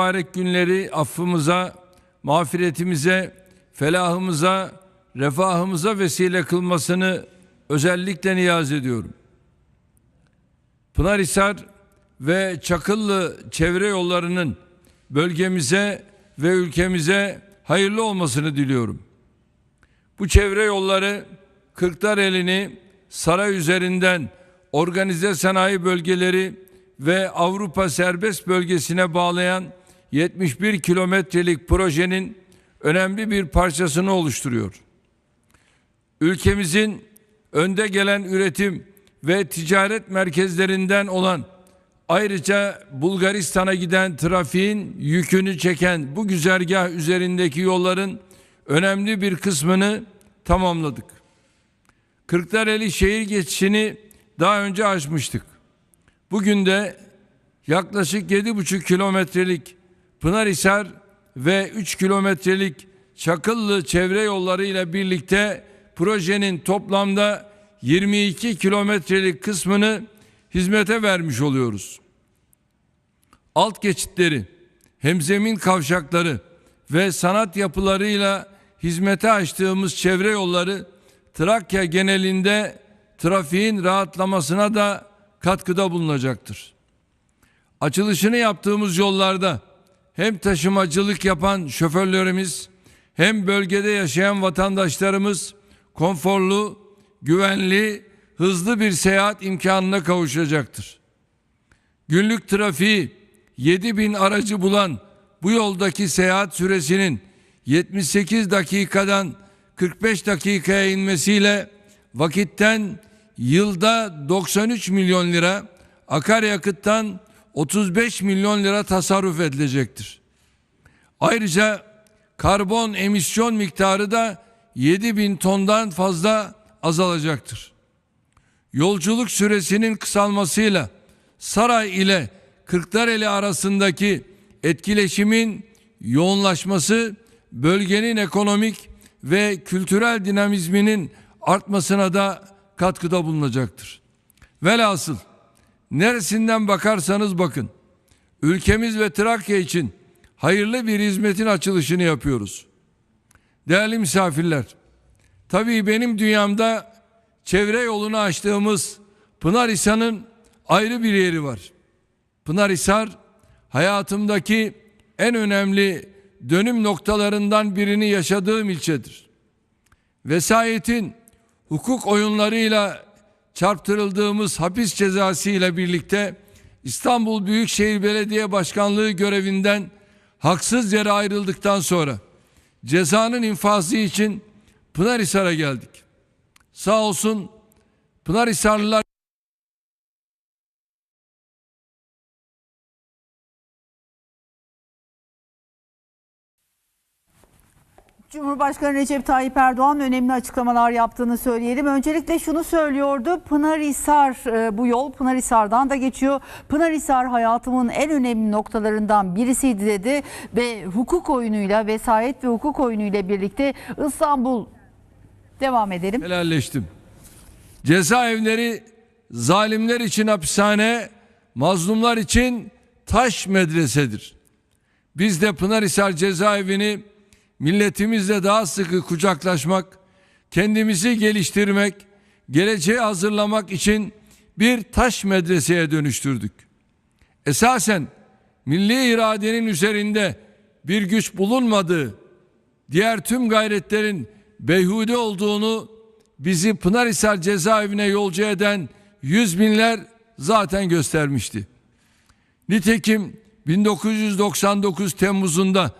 mübarek günleri affımıza, mağfiretimize, felahımıza, refahımıza vesile kılmasını özellikle niyaz ediyorum. Pınarhisar ve Çakıllı çevre yollarının bölgemize ve ülkemize hayırlı olmasını diliyorum. Bu çevre yolları Kırklareli'ni saray üzerinden organize sanayi bölgeleri ve Avrupa serbest bölgesine bağlayan 71 kilometrelik projenin önemli bir parçasını oluşturuyor. Ülkemizin önde gelen üretim ve ticaret merkezlerinden olan ayrıca Bulgaristan'a giden trafiğin yükünü çeken bu güzergah üzerindeki yolların önemli bir kısmını tamamladık. Kırklareli şehir geçişini daha önce açmıştık. Bugün de yaklaşık 7,5 kilometrelik Pınarhisar ve 3 kilometrelik Çakıllı çevre yolları ile birlikte projenin toplamda 22 kilometrelik kısmını hizmete vermiş oluyoruz. Alt geçitleri, hemzemin kavşakları ve sanat yapılarıyla hizmete açtığımız çevre yolları Trakya genelinde trafiğin rahatlamasına da katkıda bulunacaktır. Açılışını yaptığımız yollarda hem taşımacılık yapan şoförlerimiz hem bölgede yaşayan vatandaşlarımız konforlu, güvenli, hızlı bir seyahat imkanına kavuşacaktır. Günlük trafiği 7 bin aracı bulan bu yoldaki seyahat süresinin 78 dakikadan 45 dakikaya inmesiyle vakitten yılda 93 milyon lira, akaryakıttan 35 milyon lira tasarruf edilecektir. Ayrıca karbon emisyon miktarı da 7 bin tondan fazla azalacaktır. Yolculuk süresinin kısalmasıyla Saray ile Kırklareli arasındaki etkileşimin yoğunlaşması bölgenin ekonomik ve kültürel dinamizminin artmasına da katkıda bulunacaktır. Velhasıl neresinden bakarsanız bakın ülkemiz ve Trakya için hayırlı bir hizmetin açılışını yapıyoruz. Değerli misafirler, tabii benim dünyamda çevre yolunu açtığımız Pınarhisar'ın ayrı bir yeri var. Pınarhisar hayatımdaki en önemli dönüm noktalarından birini yaşadığım ilçedir. Vesayetin hukuk oyunlarıyla çarptırıldığımız hapis cezası ile birlikte İstanbul Büyükşehir Belediye Başkanlığı görevinden haksız yere ayrıldıktan sonra cezanın infazı için Pınarhisar'a geldik. Sağ olsun Pınarhisarlılar Cumhurbaşkanı Recep Tayyip Erdoğan önemli açıklamalar yaptığını söyleyelim. Öncelikle şunu söylüyordu. Pınarhisar e, bu yol Pınarhisar'dan da geçiyor. Pınarhisar hayatımın en önemli noktalarından birisiydi dedi ve hukuk oyunuyla vesayet ve hukuk oyunuyla birlikte İstanbul devam edelim. helalleştim. Cezaevleri zalimler için hapishane, mazlumlar için taş medresedir. Biz de Pınarhisar cezaevini milletimizle daha sıkı kucaklaşmak, kendimizi geliştirmek, geleceği hazırlamak için bir taş medreseye dönüştürdük. Esasen milli iradenin üzerinde bir güç bulunmadığı, diğer tüm gayretlerin beyhude olduğunu bizi Pınarhisar cezaevine yolcu eden yüz binler zaten göstermişti. Nitekim 1999 Temmuz'unda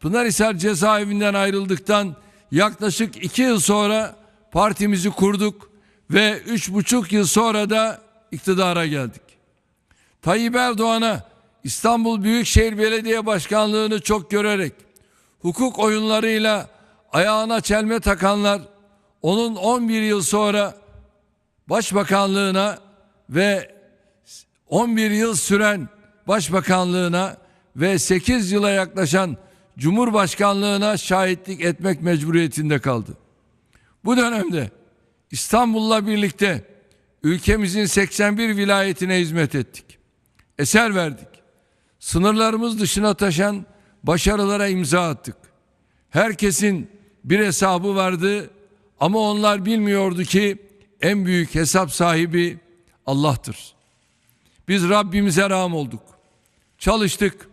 Pınarhisar cezaevinden ayrıldıktan yaklaşık iki yıl sonra partimizi kurduk ve üç buçuk yıl sonra da iktidara geldik. Tayyip Erdoğan'a İstanbul Büyükşehir Belediye Başkanlığı'nı çok görerek hukuk oyunlarıyla ayağına çelme takanlar onun 11 yıl sonra başbakanlığına ve 11 yıl süren başbakanlığına ve 8 yıla yaklaşan Cumhurbaşkanlığına şahitlik etmek mecburiyetinde kaldı. Bu dönemde İstanbul'la birlikte ülkemizin 81 vilayetine hizmet ettik. Eser verdik. Sınırlarımız dışına taşan başarılara imza attık. Herkesin bir hesabı vardı ama onlar bilmiyordu ki en büyük hesap sahibi Allah'tır. Biz Rabbimize ram olduk. Çalıştık,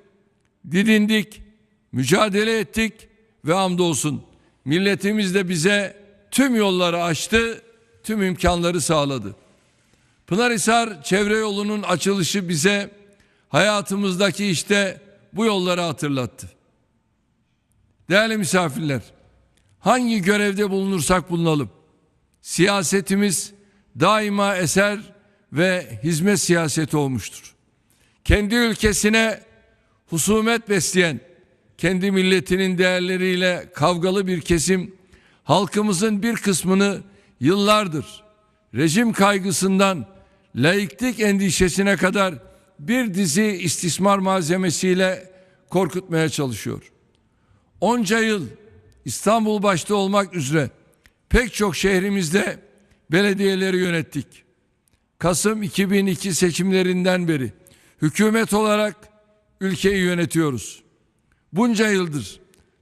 didindik, mücadele ettik ve hamdolsun milletimiz de bize tüm yolları açtı, tüm imkanları sağladı. Pınarhisar çevre yolunun açılışı bize hayatımızdaki işte bu yolları hatırlattı. Değerli misafirler, hangi görevde bulunursak bulunalım, siyasetimiz daima eser ve hizmet siyaseti olmuştur. Kendi ülkesine husumet besleyen, kendi milletinin değerleriyle kavgalı bir kesim, halkımızın bir kısmını yıllardır rejim kaygısından laiklik endişesine kadar bir dizi istismar malzemesiyle korkutmaya çalışıyor. Onca yıl İstanbul başta olmak üzere pek çok şehrimizde belediyeleri yönettik. Kasım 2002 seçimlerinden beri hükümet olarak ülkeyi yönetiyoruz. Bunca yıldır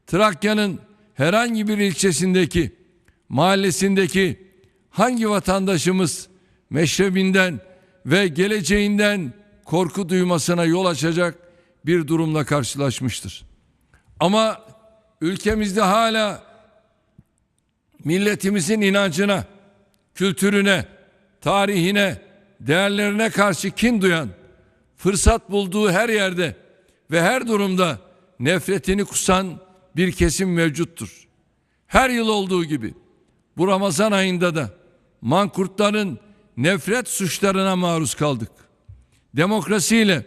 Trakya'nın herhangi bir ilçesindeki, mahallesindeki hangi vatandaşımız meşrebinden ve geleceğinden korku duymasına yol açacak bir durumla karşılaşmıştır. Ama ülkemizde hala milletimizin inancına, kültürüne, tarihine, değerlerine karşı kin duyan, fırsat bulduğu her yerde ve her durumda nefretini kusan bir kesim mevcuttur. Her yıl olduğu gibi bu Ramazan ayında da mankurtların nefret suçlarına maruz kaldık. Demokrasiyle,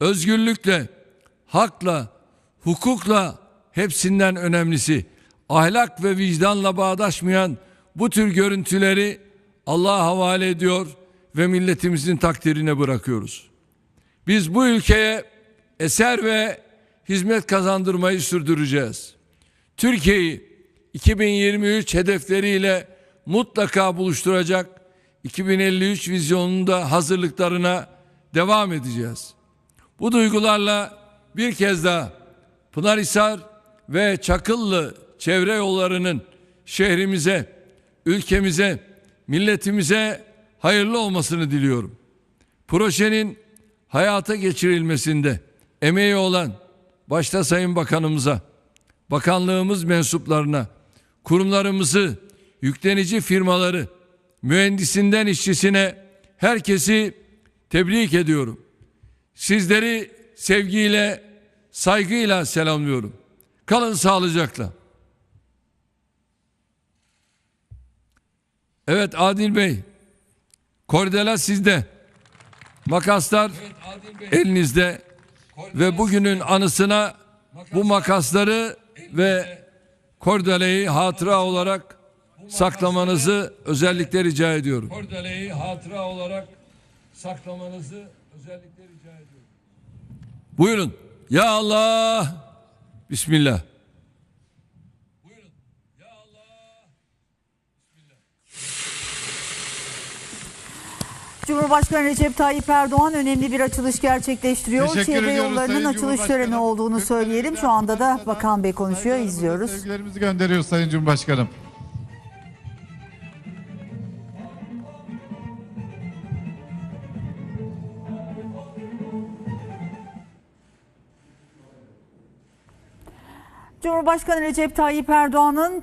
özgürlükle, hakla, hukukla hepsinden önemlisi ahlak ve vicdanla bağdaşmayan bu tür görüntüleri Allah'a havale ediyor ve milletimizin takdirine bırakıyoruz. Biz bu ülkeye eser ve hizmet kazandırmayı sürdüreceğiz. Türkiye'yi 2023 hedefleriyle mutlaka buluşturacak 2053 vizyonunda hazırlıklarına devam edeceğiz. Bu duygularla bir kez daha Pınarhisar ve Çakıllı çevre yollarının şehrimize, ülkemize, milletimize hayırlı olmasını diliyorum. Projenin hayata geçirilmesinde emeği olan başta Sayın Bakanımıza, bakanlığımız mensuplarına, kurumlarımızı, yüklenici firmaları, mühendisinden işçisine herkesi tebrik ediyorum. Sizleri sevgiyle, saygıyla selamlıyorum. Kalın sağlıcakla. Evet Adil Bey, kordela sizde. Makaslar elinizde ve bugünün anısına bu makasları ve kordeleyi hatıra olarak saklamanızı özellikle rica ediyorum. Kordeleyi hatıra olarak saklamanızı özellikle rica ediyorum. Buyurun. Ya Allah. Bismillah. Cumhurbaşkanı Recep Tayyip Erdoğan önemli bir açılış gerçekleştiriyor. Teşekkür Çevre yollarının açılış töreni olduğunu söyleyelim. Şu anda da Bakan Bey konuşuyor, izliyoruz. Sevgilerimizi gönderiyoruz Sayın Cumhurbaşkanım. Cumhurbaşkanı Recep Tayyip Erdoğan'ın